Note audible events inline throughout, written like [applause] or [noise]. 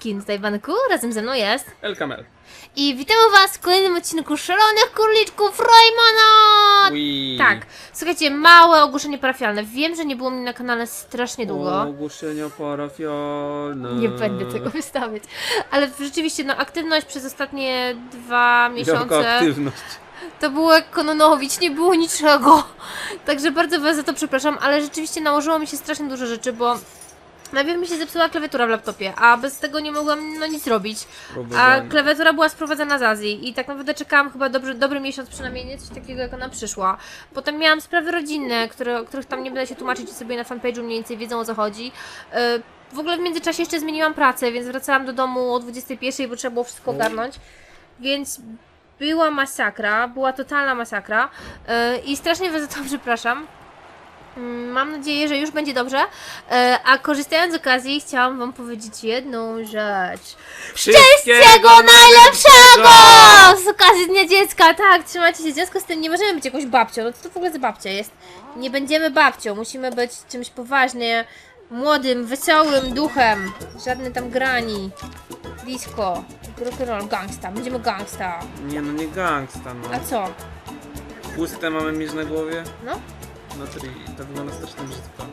Skin, tutaj Banku, razem ze mną jest. El Kamel. I witamy was w kolejnym odcinku Szalonych Króliczków Raymana! Ui. Tak, słuchajcie, małe ogłoszenie parafialne. Wiem, że nie było mnie na kanale strasznie długo. Ogłoszenia parafialne. Nie będę tego wystawiać. Ale rzeczywiście, no, aktywność przez ostatnie dwa Jaka miesiące aktywność. to było jak Kononowicz, nie było niczego. Także bardzo was za to przepraszam, ale rzeczywiście nałożyło mi się strasznie dużo rzeczy, bo najpierw mi się zepsuła klawiatura w laptopie, a bez tego nie mogłam no nic robić. A klawiatura była sprowadzana z Azji i tak naprawdę czekałam chyba dobry, dobry miesiąc przynajmniej, nie coś takiego jak ona przyszła. Potem miałam sprawy rodzinne, które, o których tam nie będę się tłumaczyć i sobie na fanpage'u mniej więcej wiedzą o co chodzi. Yy, W ogóle w międzyczasie jeszcze zmieniłam pracę, więc wracałam do domu o 21, bo trzeba było wszystko ogarnąć. Więc była masakra, była totalna masakra yy, i strasznie was za to [laughs] przepraszam. Mm, Mam nadzieję, że już będzie dobrze. Yy, A korzystając z okazji, chciałam Wam powiedzieć jedną rzecz. Wszystkiego najlepszego! Z okazji Dnia Dziecka, tak, trzymajcie się. Związku z tym nie możemy być jakąś babcią. No co to w ogóle za babcia jest? Nie będziemy babcią, musimy być czymś poważnie młodym, wesołym duchem. Żadne tam grani. Disco, rock'n'roll, gangsta. Będziemy gangsta. Nie no, nie gangsta no. A co? Puste mamy mieć na głowie? No? No to, i- to wygląda strasznie brzydko.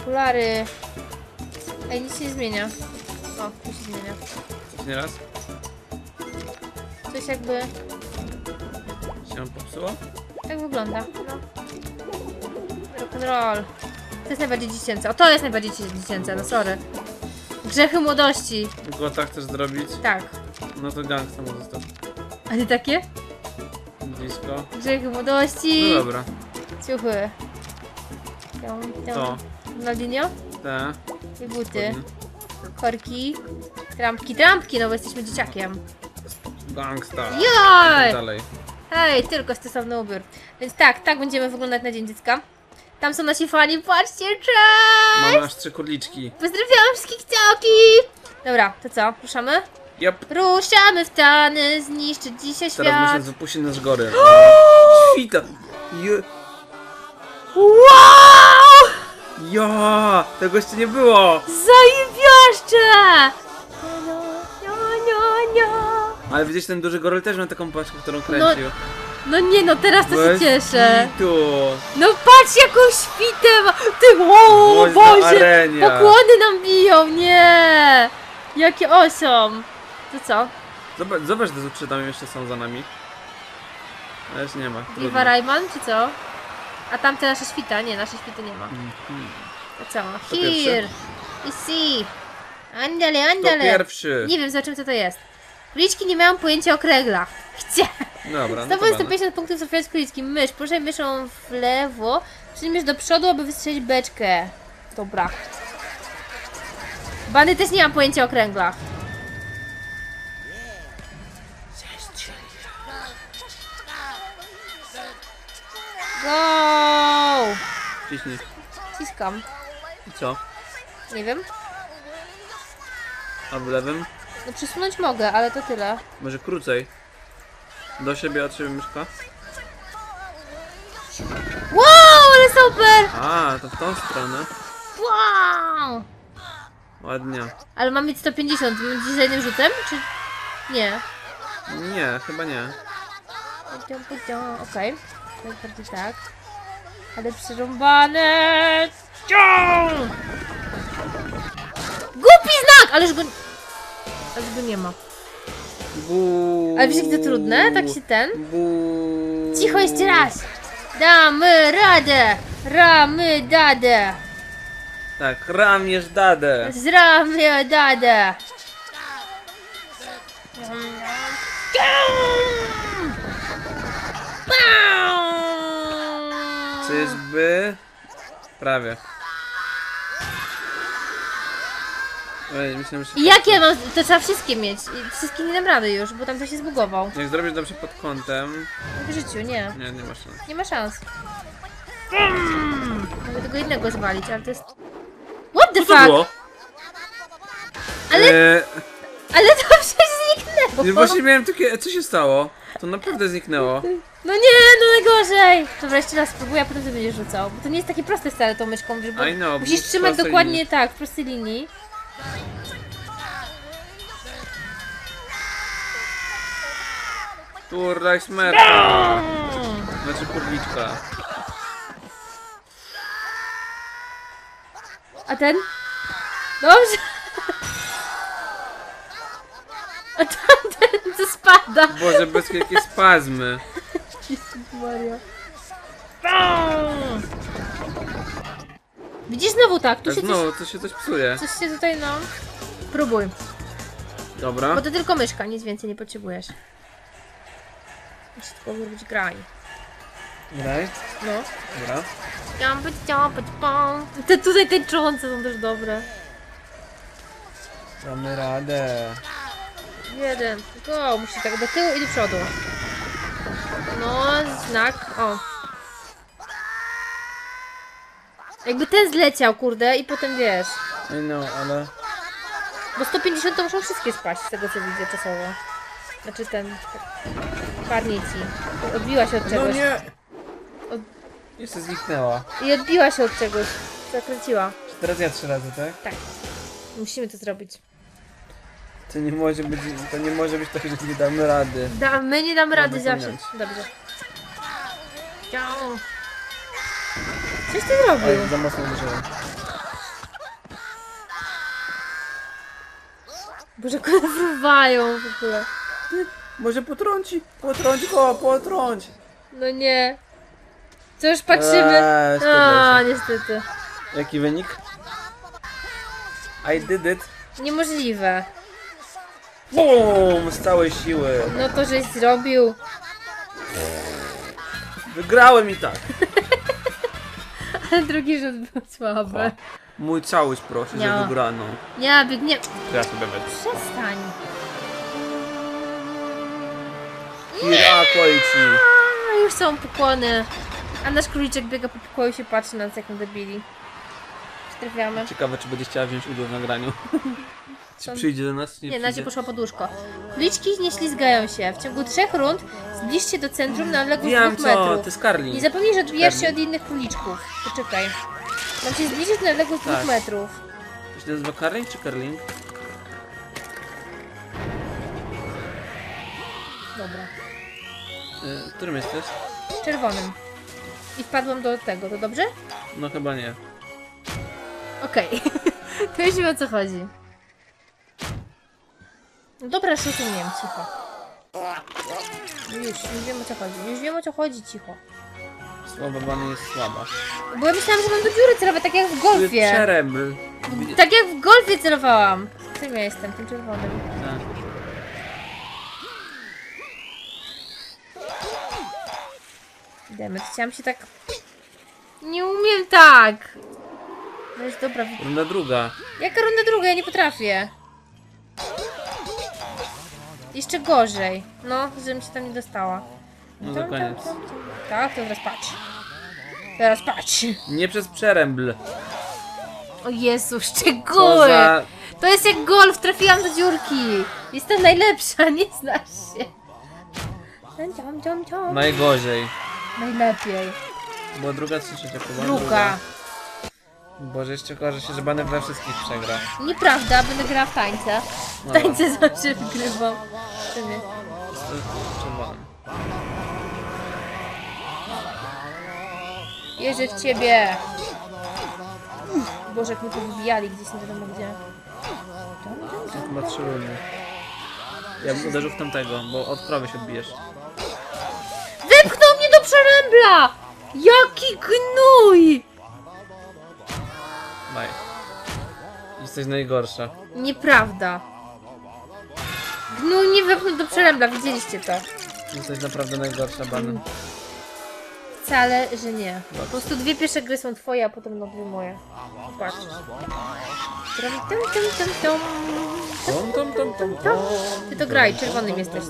Okulary. Ej, nic się nie zmienia. O, tu się zmienia. Nie raz? Coś jakby... Się popsuło? Tak wygląda. No. Rock'n'roll. To jest najbardziej dziecięce. O, to jest najbardziej dziecięce, no sorry. Grzechy młodości. Gota chcesz zrobić? Tak. No to gangsta mu zostaw. A nie takie? Blisko. Grzechy młodości. No dobra. Ciuchy. Tam, tam. To. Ronaldinho. Te. I buty. Korki. Trampki, trampki, no bo jesteśmy dzieciakiem. Gangsta. Joj! Dalej. Hej, tylko stosowny ubiór. Więc tak, tak będziemy wyglądać na Dzień Dziecka. Tam są nasi fani, patrzcie, cześć! Mamy aż trzy kurliczki. Pozdrawiam wszystkich ciałki! Dobra, to co, ruszamy? Jep. Ruszamy w tany, zniszczyć dzisiaj Teraz świat. musimy wypuścić nasz gory. [gasps] Świta. Je... Wow! Ja, tego jeszcze nie było. Zajebiaszcze! No, no, no, no. Ale widzisz, ten duży goryl też ma taką paczkę, którą kręcił. No nie no, teraz to się Bez cieszę. kitu. No patrz jaką świtę ma! Ty, na Boże! arenie. Pokłony nam biją, nie! Jakie osą! To co? Zobacz, zobacz czy tam jeszcze są za nami. Ale już nie ma. Viva. Rayman, czy co? A tamte nasze świta? Nie, nasze świty nie ma. Mhm. To co? To Here! I see! Andale, To andale! pierwszy. Nie wiem, zobaczymy co to jest. Króliczki nie mają pojęcia o kreglach. [laughs] Gdzie? Dobra, no to Zdobądź będę. 150 punktów trafiając królickim. Mysz, poruszaj myszą w lewo, przyjmiesz do przodu, aby wystrzelić beczkę. Dobra. Bany też nie mam pojęcia o kręglach. Go! Ciśnij. Ciskam. I co? Nie wiem. A w lewym? No przesunąć mogę, ale to tyle. Może krócej. Do siebie od siebie myszka? Wow, ale super! A, to w tą stronę. Wow! Ładnie. Ale mam mieć 150, mam dziś za jednym rzutem, czy... Nie. Nie, chyba nie. Okej. Tak, bardziej tak. Ale przerąbane! Ciąg! Głupi znak! Ależ go... Ależ go nie ma. Buu. Ale wiesz, jak to trudne? Tak się ten... Buu. Cicho jeszcze raz! Damy radę! Ramy dadę! Tak, ramierz dadę. Zramy dadę! Czyżby? Prawie. Ej, myślałem, że... I jak ja mam... To trzeba wszystkie mieć. I wszystkie nie dam rady już, bo tam to się zbugował. Jak zrobisz dobrze pod kątem... W życiu, nie. Nie, nie ma szans. Nie ma szans. Mogę tego jednego zwalić, ale to jest... What the fuck? było? Ale- Eee, Ale to [laughs] przecież zniknęło! nie, właśnie miałem takie... Co się stało? To naprawdę zniknęło. No nie, no najgorzej! Dobra, jeszcze raz spróbuję, a potem ty będziesz rzucał. Bo to nie jest takie proste wcale tą myszką, bo I know, musisz w trzymać prostej dokładnie linii. tak, w prostej linii. Turlak śmierta. Znaczy kurwiczka. A ten? Dobrze. A tamten to spada. Boże, bez jakie spazmy. Jezus Maria. Widzisz znowu tak, tu A się coś, znowu, to się coś psuje. coś się tutaj no... Próbuj, Dobra. bo to tylko myszka, nic więcej nie potrzebujesz. Muszę tylko zrobić graj. Graj. No. Dobra. Chciałam być, chciałam być, pom. Te tutaj tańczące są też dobre. Damy radę. Jeden, go, musi tak do tyłu i do przodu. No, znak, o. Jakby ten zleciał, kurde, i potem wiesz. No, ale... Bo 150 to muszą wszystkie spaść, z tego co widzę czasowo. Znaczy ten, tak, parnici. Odbiła się od No czegoś. nie! Od- Jeszcze zniknęła. I odbiła się od czegoś. Zakręciła. Teraz ja trzy razy, tak? Tak. Musimy to zrobić. To nie może być, to nie może być tak, że nie damy rady. Da, my nie damy rady zawsze. pominąć. Dobrze. Ciao. Coś ty zrobił? za mocno uderzyłem. Boże, fruwają w ogóle. Może potrąci, potrąć go, potrąć. No nie. Co już patrzymy? Eee, A, niestety. Jaki wynik? I did it. Niemożliwe. Bum! Z całej siły. No to żeś zrobił. Wygrałem i tak. [laughs] Ale drugi rzut był słaby. Mój całość proszę, Nie. że wygrano. Nie, biegnie. Ja sobie wezmę. Przestań. Kira Koichi. A, już są pokłony. A nasz króliczek biega po pokoju i się patrzy na nas jak na debili. Czy trafiamy? Ciekawe, czy będzie chciała wziąć udział w nagraniu. [laughs] czy przyjdzie do nas, czy nie, Nie, na razie przyjdzie? poszła pod łóżko. Króliczki nie ślizgają się. W ciągu trzech rund zbliż się do centrum na odległość Wiem dwóch co, metrów. to jest Carly. Nie zapomnij, że odbijasz się Karli. od innych króliczków. Poczekaj. Mam się zbliżyć na odległość Tak. dwóch metrów. To się nazywa Carling czy Carling? Dobra. Y, którym jesteś? Czerwonym. I wpadłam do tego, to dobrze? No chyba nie. Okej. [laughs] to już wiem o co chodzi. No dobra, rozumiem, cicho. Już, już wiem o co chodzi. Już wiem o co chodzi, cicho. Słaba bana jest słaba. Bo ja myślałam, że mam do dziury celować, tak jak w golfie. Przerębl. Tak jak w golfie celowałam. Tym ja jestem, tym czerwonym. Tak. Demet, chciałam się tak... Nie umiem tak! No jest dobra. wi- Runda druga. Jaka runda druga? Ja nie potrafię. Jeszcze gorzej. No, żebym się tam nie dostała. No to koniec. Tak, to teraz patrz. Teraz patrz. Nie przez przerębl. O Jezu, Co szczegóły! za... To jest jak golf, trafiłam do dziurki. Jestem najlepsza, nie znasz się. Ciom, ciom, ciom. Najgorzej. Najlepiej. Była druga czy trzecia próba? Druga. Boże, jeszcze okaże się, że Banem we wszystkich przegra. Nieprawda, będę grała w tańce. W No. tańce zawsze wygrywam. Czerwonym. Wierzę w ciebie. Boże, jak mnie tu wybijali gdzieś, nie wiadomo gdzie. To chyba trzy rundy. Ja bym uderzył w tamtego, bo od krowy się odbijesz. Wypchnął mnie do przerębla! Jaki gnój! Daj. Jesteś najgorsza. Nieprawda. Gnój mnie wypchnął do przerębla, widzieliście to. Jesteś naprawdę najgorsza, Banem. Wcale, że nie. Po prostu dwie pierwsze gry są twoje, a potem no dwie moje. Patrz. Tum, tum, tum, tum, tum. Tom, tom, tom, tom, tom. Ty to graj, czerwonym jesteś.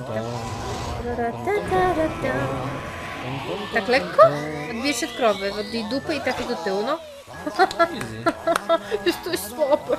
Tak lekko? Odbierz się od krowy, odbij dupy i trafi do tyłu, no. Estou sopa.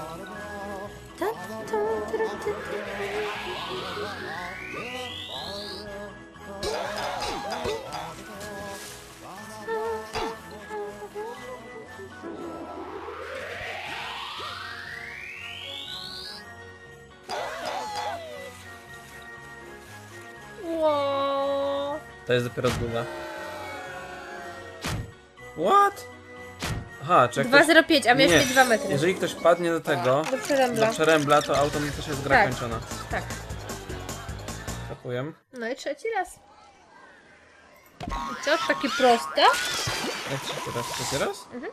To jest dopiero zguba. What? Aha, czy jak ktoś, 2,05, a miałeś Nie. mieć 2 metry. jeżeli ktoś padnie do tego, Do przerębla. do przerębla, to automatycznie jest gra Tak. kończona. Tak. Takuję. No i trzeci raz. I co? Takie proste? Jak trzeci raz? Trzeci raz? Mhm.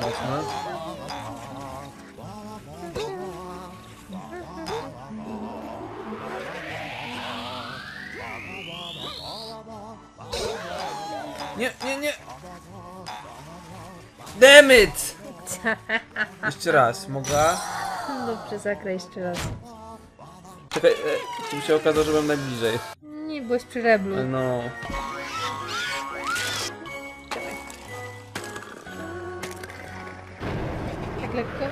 Mocno. Damn it! [laughs] Jeszcze raz, mogę? Dobrze, zagraj jeszcze raz. Czekaj, e, tu się okazało, że byłem najbliżej. Nie byłeś przy reblu. E, No. Tak lekko.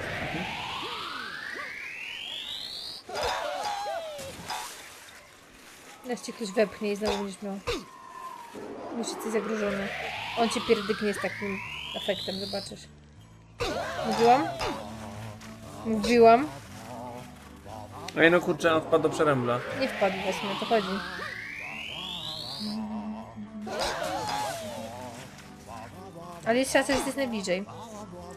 Teraz cię ktoś wepchnie i znowu będziesz miał. Musisz jesteś zagrożony. On cię pierdyknie z takim efektem, zobaczysz. Mówiłam? Mówiłam. Ej, no kurczę, on wpadł do przerębla. Nie wpadł właśnie, to chodzi. Ale jest szansa, że jesteś najbliżej.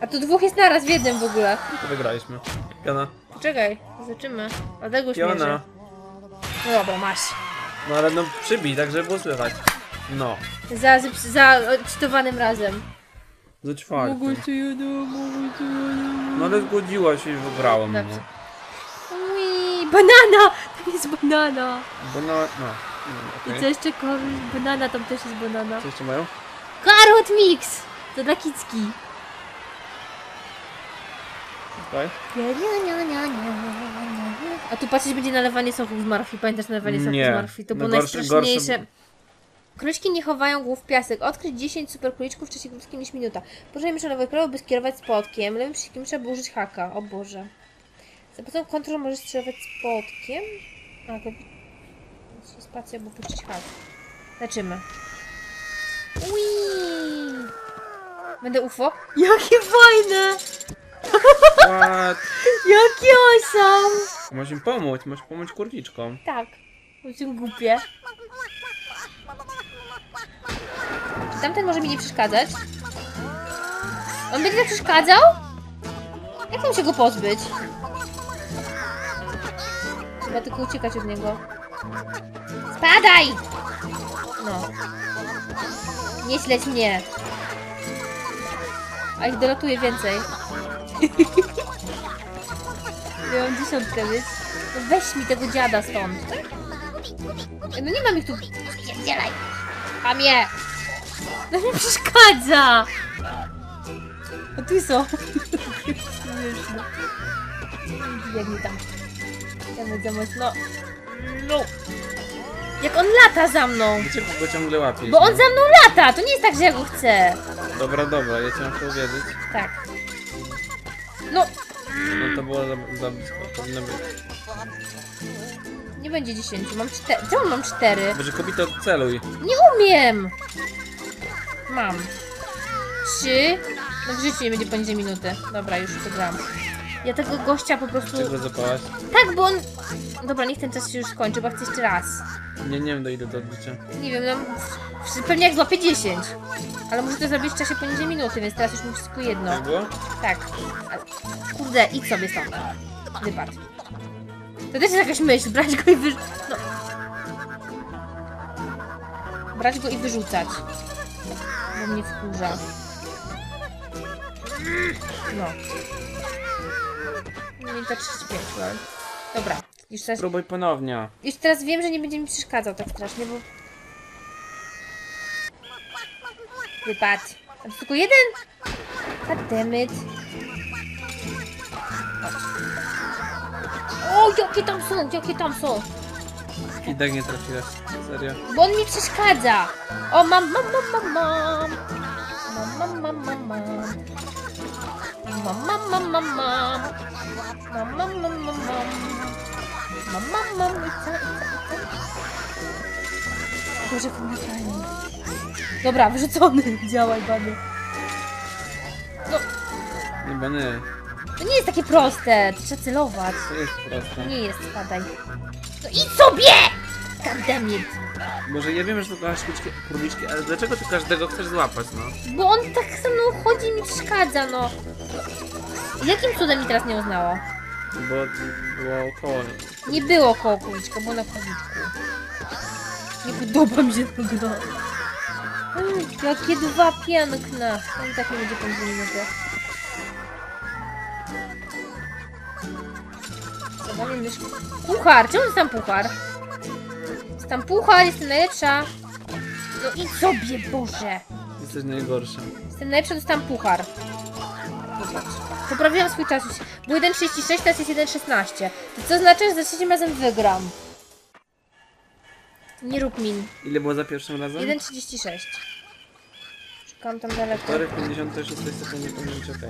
A tu dwóch jest naraz w jednym w ogóle. To wygraliśmy. Piona. Poczekaj, zobaczymy. Odległość mierzy. Piona. No dobra, masz. No ale no przybij, tak żeby było słychać. No. Za, za odczytowanym razem. Za czwartym. jedno, mogę ci jedno. No ale zgodziła się i wygrałem. Dobrze. No. Ui, banana! Tam jest banana. Bo no, I okay. co jeszcze kogoś? Banana, tam też jest banana. Co jeszcze mają? Carrot mix! To dla kicki. Tutaj? A tu patrzeć będzie nalewanie soków z marchwi. Pamiętasz nalewanie soków Nie. z marchwi? To było Najgorsze- najstraszniejsze. Króliczki nie chowają głów w piasek. Odkryć 10 super króliczków w czasie krótkim niż minuta. Położenie mieszanego prawo, by skierować spotkiem. Lewym przyciskiem trzeba było użyć haka. O Boże. Za pomocą kontrol możesz strzelać spotkiem. A, go... Spacja, bo puścić hak. Leczymy. Ui! Będę UFO? Jakie fajne! What? [laughs] Jakie osam! Możesz im pomóc, możesz pomóc kurwiczkom. Tak. Bo są głupie. Tamten może mi nie przeszkadzać? On będzie tak przeszkadzał? Jak mam się go pozbyć? Trzeba tylko uciekać od niego. Spadaj! No. Nie śledź mnie. A ich dolatuje więcej. [laughs] Ja mam dziesiątkę, więc... No weź mi tego dziada stąd. No nie mam ich tu... Spierdzielaj! Pamie! No mi przeszkadza! A tu są. Śmieszne. Biegnij tam. Ja za mocno. No. Jak on lata za mną! Dlaczego go ciągle łapiesz? Bo on no? za mną lata! To nie jest tak, że ja go chcę. Dobra, dobra, ja cię muszę uwierzyć. Tak. No, No to było za, za blisko, powinno być. nie będzie 10. Mam 4. Czemu mam 4? Boże, kobito, celuj. Nie umiem! Mam. Trzy. No w życiu nie będzie poniżej minuty. Dobra, już przegrałam. Ja tego gościa po prostu... Czego zapałaś? Tak, bo on... Dobra, niech ten czas się już skończy, bo chcę jeszcze raz. Nie, nie wiem do ile do odbicia. Nie wiem, no... w- Pewnie jak złapię 10. Ale muszę to zrobić w czasie poniżej minuty, więc teraz już muszę tylko jedno. Tak było? Tak. Ale... Kurde, idź sobie stąd. Wypadł. To też jest jakaś myśl, brać go i wyrzucać. No. Brać go i wyrzucać. Bo mnie wkurza. No. Minuta 35, lol. Dobra, już teraz, Spróbuj ponownie. już teraz wiem, że nie będzie mi przeszkadzał tak strasznie, bo... Wypadł. A to tylko jeden? God damn it. O, jakie tam są, jakie tam są. I tak nie trafiłeś. Serio. Bo on mi przeszkadza. O, mam, mam, mam, mam, mam. Mam, mam, mam, mam, mam. Mam, mam, mam, mam, mam. Mam, mam, mam, mam, mam. Mam, mam, mam, i co? Boże, fajnie. Dobra, wyrzucony. Działaj, bany. No, Nie bany. To nie jest takie proste, trzeba celować. To jest proste. Nie jest, spadaj. No idź sobie! Goddammit. Może ja wiem, że to kochasz króliczki, króliczki, ale dlaczego ty każdego chcesz złapać, no? Bo on tak ze mną chodzi i mi przeszkadza, no. Jakim cudem mi teraz nie uznało? Bo było koło. Nie było koło króliczka, było na króliczku. Nie podoba mi się to. Mm, Jakie dwa piękne. On tak nie będzie po dwie myszkę. Puchar! Czemu jest tam puchar? Jest tam puchar, jestem najlepsza. No idź sobie, Boże. Jesteś najgorsza. Jestem najlepsza, dostałam puchar. Zobacz. Poprawiłam swój czas. już. Był 1.36, teraz jest 1.16. To co znaczy, że za trzecim razem wygram. Nie rób min. Ile było za pierwszym razem? 1.36. Czekam tam daleko. 4 w 56 sekundzie powinien być okej.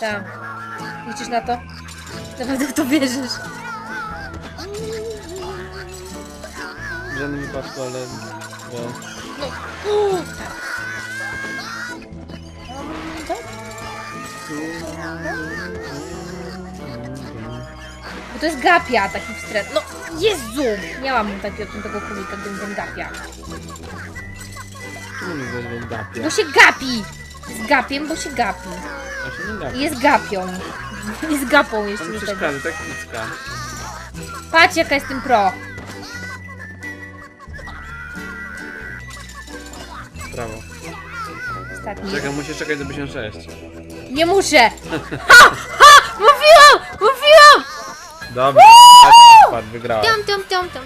Tak. Liczysz na to? Naprawdę w to wierzysz. W żadnym wypadku, ale... Bo... No. Uuu. Bo to jest gapia taki wstręt. No, Jezu! Miałam takiego, tego królika, gdybym ten gapia. Czemu nie weźmie gapia? Bo się gapi! Z gapiem, bo się gapi. Ja się nie gapię. I jest gapią. I z gapą jeszcze Tam do tego. przeszkadza, tak kicka. Patrz jaka jestem pro. Brawo. Ostatni. Czekaj, musisz czekać do 56. Nie muszę! [laughs] Ha! Ha! Mówiłam! Mówiłam! Dobrze. Tak, Spadł, wygrałem. Tom, tom, tom, tom.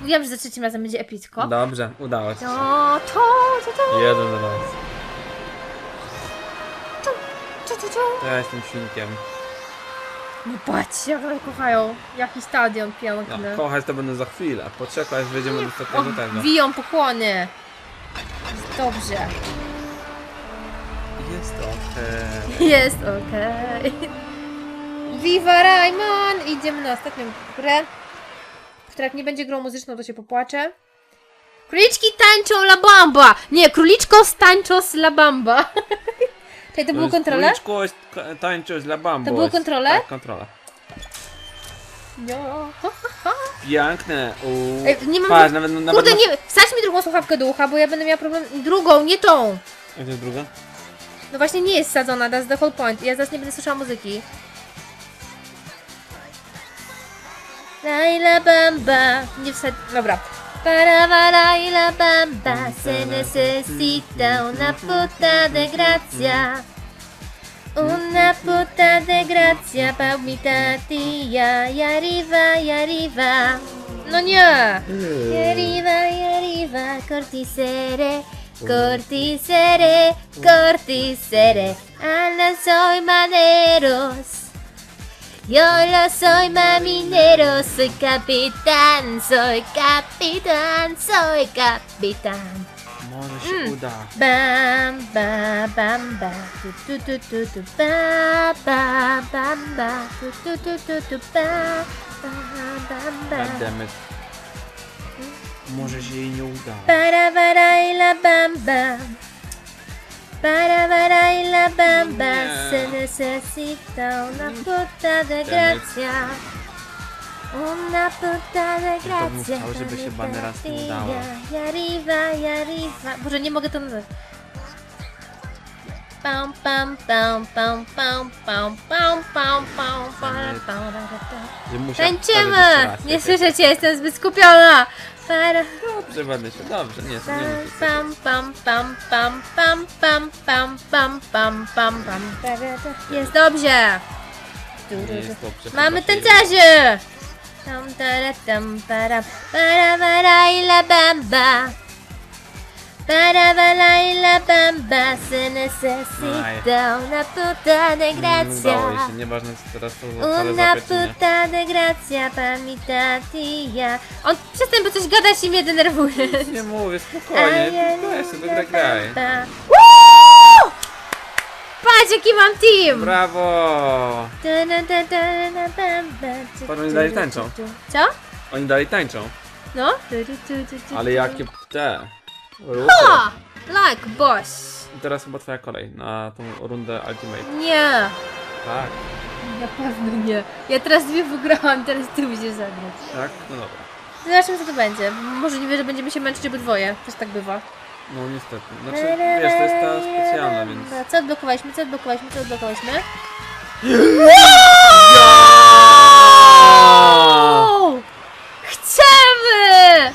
Mówiłam, że za trzecim razem będzie epicko. Dobrze, udało ci się. To, to, to, to, Jeden do nas. to, to, to. Ja jestem świnkiem. No patrz, jak one kochają. Jaki stadion No, piękny. kochać to będę za chwilę. Poczekaj, aż wejdziemy do O, ostatniego tego. biją pokłony. Jest dobrze. Jest okej. Jest okej. Viva Raymond! Idziemy na ostatnią grę, która jak nie będzie grą muzyczną, to się popłaczę. Króliczki tańczą la bamba! Nie, króliczko stańczą z la bamba. [laughs] To było kontrolę? Króliczku jest ko- tańczył z La Bambos. To było kontrolę? Tak, kontrola. No. Piękne. Uuu. Ej, nie mam dru- nawet, nawet Kurde, nie, wsadź mi drugą słuchawkę do ucha, bo ja będę miała problem. Drugą, nie tą! Gdzie jest druga? No właśnie nie jest sadzona, that's the whole point. Ja zaraz nie będę słyszała muzyki. Laila bamba. Nie wsadź... Dobra. Paravarai la bamba se necessita una puta de grazia. Una puta de grazia, paumitatia, e arriva, e arriva. Non è! E arriva, e arriva, cortisere, cortisere, cortisere, alla soy maneros. Yo lo soy maminero, soy capitán, soy capitán, soy capitán. Mm. Bam, ba, bam, ba, tu, tu, tu, tu, tu, ba, ba, bam, ba, tu, tu, tu, tu, tu, ba, ba, bam, ba. Goddammit. Może się jej nie uda. Para baraila bamba. Para Paravarayla bamba se necesita una puta de gracia. Una puta de gracia. Chciał, żeby się banera z tym dała. Jariva, Jariva. Boże, nie mogę to nazwać. Pam, pam, pam, pam, pam, pam, pam, pam, pam, pam, pam, pam, Że muszę powtórzyć jeszcze Tańczymy! Nie słyszę cię, jestem zbyt skupiona. Para... Dobrze. Dobrze, nie, nie. Pam, pam, pam, pam, pam, pam, pam, pam, pam, pam, pam. Jest dobrze. Nie jest dobrze. Mamy się tancerzy. Tam, tara, tam, para, para, para, i la bamba. Para Paravala bamba se necesita una puta de mm, gracia. Udało się, nieważne co teraz to wcale Una puta de gracia, pamita tia. On przestań, bo coś gadasz i mnie denerwujesz. Nie mówię, spokojnie, daj sobie, dobra, graj. Woo! Patrz jaki mam team! Brawo! Patrz, oni dalej tańczą. Co? Oni dalej tańczą, No? Ale jakie te... O! Like boss. I teraz chyba twoja kolej na tą rundę Ultimate. Nie. Tak. Na pewno nie. Ja teraz dwie wygrałam, teraz ty musisz zagrać. Tak? No dobra. Zobaczymy co to będzie. Możliwe, że będziemy się męczyć obydwoje. Też tak bywa. No niestety. Znaczy, wiesz, to jest ta specjalna, więc... Co odblokowaliśmy, co odblokowaliśmy, co odblokowaliśmy? [gasps] Wow! Chcemy!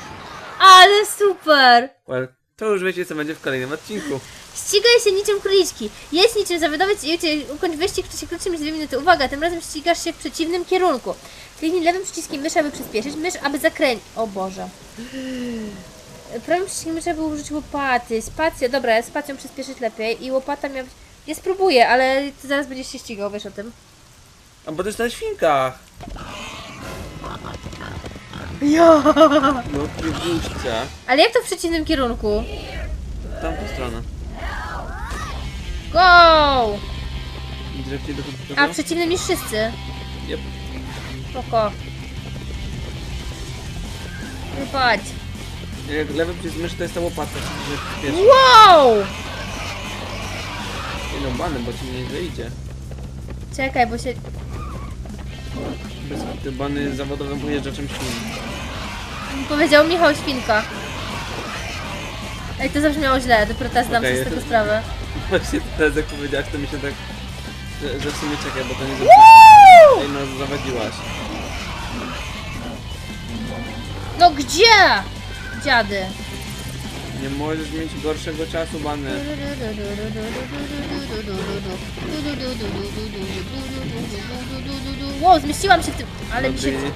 Ale super! Well, to już wiecie, co będzie w kolejnym odcinku. Ścigaj się niczym króliczki. Jest niczym zawodowiec i ucie- ukończ wyścig w czasie krótszym niż 2 minuty. Uwaga, tym razem ścigasz się w przeciwnym kierunku. Kliknij lewym przyciskiem myszy, aby przyspieszyć, mysz, aby zakręcić. O Boże. Prawym przyciskiem myszy, aby użyć łopaty. Spacja, dobra, spacją przyspieszyć lepiej i łopata miała być... Ja spróbuję, ale ty zaraz będziesz się ścigał, wiesz o tym. A bo to jest na świnkach. Ja. No, wróćcie. Ale jak to w przeciwnym kierunku? W tamtą stronę. Go! Drewcie do komputera? A w przeciwnym niż wszyscy. Yep. Spoko. Wypadź. Jak lewy przycisk myszy to jest ta że przyspieszy. Wow! Nie no, bany, bo ci nie idzie. Czekaj, bo się... Bez te bany zawodowym pojeżdżaczem świn. Powiedział Michał Świnka. Ej, to zabrzmiało źle, dopiero teraz zdam sobie z tego sprawę. [laughs] Właśnie teraz jak powiedziałaś, to mi się tak... Że, że w sumie czekaj, bo to nie. Woo! Ej, no zawadziłaś. No gdzie? Dziady. Nie możesz mieć gorszego czasu, bany. Wow, zmieściłam się w tym, ale mi się... Dobry.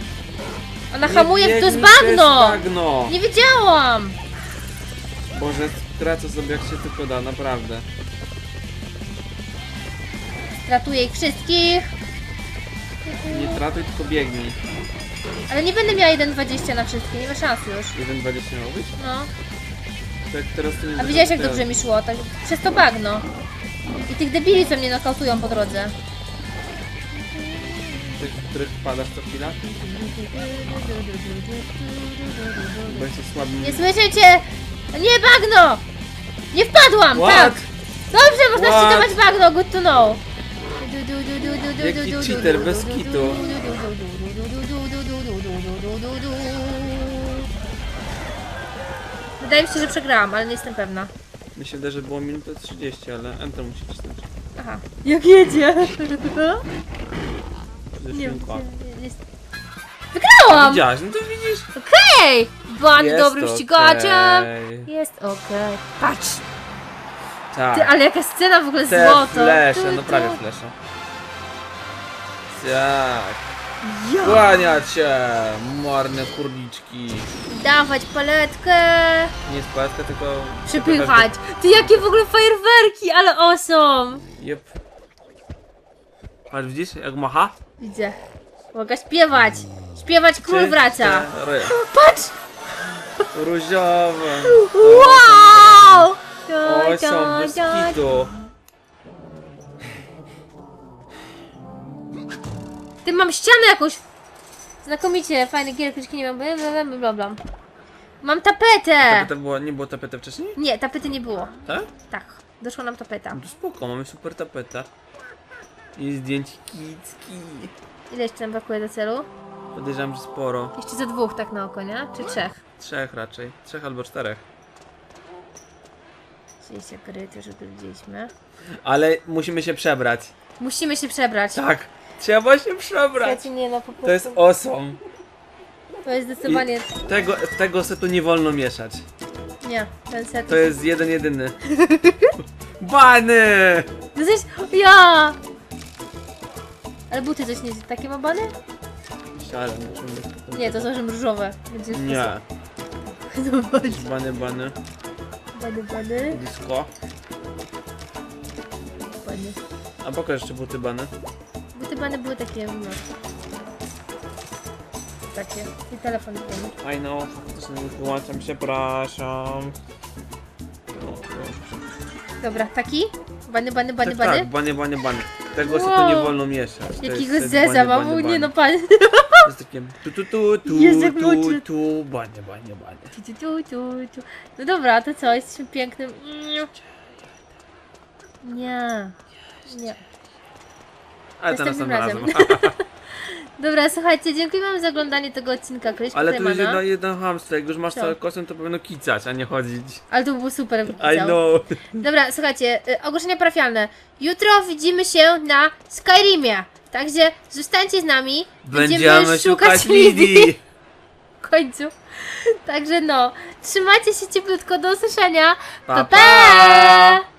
Ona Nie hamuje, to jest biegnij przez bagno! bagno! Nie wiedziałam! Boże, tracę sobie jak się tylko da, naprawdę. Ratuję ich wszystkich, Nie tratuj, tylko biegnij. ale nie będę miała 1,20 na wszystkie, nie ma szans już. 1,20 miał być? No. To jak teraz to nie A widziałeś jak zaraz- dobrze mi szło, tak przez to bagno. I tych debili, co mnie nokautują po drodze. Tych, których padasz co chwila? Bo jesteś słabym... Nie słyszycie? Nie bagno! Nie wpadłam, tak! What? Dobrze, można What? czytować bagno, good to know. Jaki cheater, bez kitu. Wydaje mi się, że przegrałam, ale nie jestem pewna. Mi się wydaje, że było minutę 30, ale Enter musi cisnąć. Aha. Jak jedzie? [laughs] Ze nie. Wygrałam! Widziałaś, no to widzisz. Hej! Byłam Jest dobrym okej. ścigaczem. Jest okej. Patrz! Tak. Ty, ale jaka scena w ogóle Te złoto. flesze, no prawie flesze. Tak. Ja. Kłaniać się, marne kurniczki. Dawać paletkę. Nie jest płatka, tylko... Przypychać. Ty, jakie w ogóle fajerwerki, ale awesome. Jep. Patrz, widzisz, jak macha? Widzę. Mogę śpiewać. Śpiewać król wraca. cztery. Patrz! Różowe. Wow! Oj, są bez kitu. Ty mam ścianę jakąś. Znakomicie, fajne gier, kluczki nie mam. Bla. Mam tapetę! Tapeta była, nie było tapety wcześniej? Nie, tapety nie było. Tak? Tak, doszła nam tapeta. No to spoko, mamy super tapetę. I zdjęcie kicki. Ile jeszcze nam brakuje do celu? Podejrzewam, że sporo. Jeszcze ze dwóch tak na oko, nie? Czy trzech? Trzech raczej. Trzech albo czterech. Czyli się gry, to już widzieliśmy. Ale musimy się przebrać. Musimy się przebrać. Tak. Trzeba się przebrać. Słuchajcie, nie no, po prostu. To jest awesome. To jest zdecydowanie... Tego, tego setu nie wolno mieszać. Nie, ten set... To jest jeden jedyny. [laughs] Bany! To jest... Ja! Ale buty coś nie... Takie ma bany? Ale musimy... Nie, to są różowe. Będzie Nie. Zobacz. [laughs] Bany, bany. Bany, bany. Disco. Bany. A pokaż jeszcze buty bany. Buty bany były takie... No. Takie. I telefon ten. I know. Faktycznie wyłączam, przepraszam. No, Dobra, taki? Bany, bany, bany, tak, bany? tak, bany, bany, bany. Tego Wow. setu nie wolno mieszać. To Jakiego jest set zeza, bany, mam bany, nie no bany. pan. To jest takie tu tu tu tu Jezu, jak tu mocno. tu banie banie banie. Tu, tu, tu, tu, tu. No dobra, to co? Jesteśmy pięknym. Nie. Nie. Nie. Ale to Następnym następnym razem. razem. [laughs] Dobra, słuchajcie, dziękuję wam za oglądanie tego odcinka Kryś Ale tu jest jedno, jedno hamstwo, jak już masz Co? cały kosem, to powinno kicać, a nie chodzić. Ale to było super, jakby I pisał. know. Dobra, słuchajcie, y, ogłoszenia parafialne. Jutro widzimy się na Skyrimie. Także zostańcie z nami. Będziemy szukać Lidii. W końcu. Także no, trzymajcie się cieplutko, do usłyszenia. Pa! pa! pa!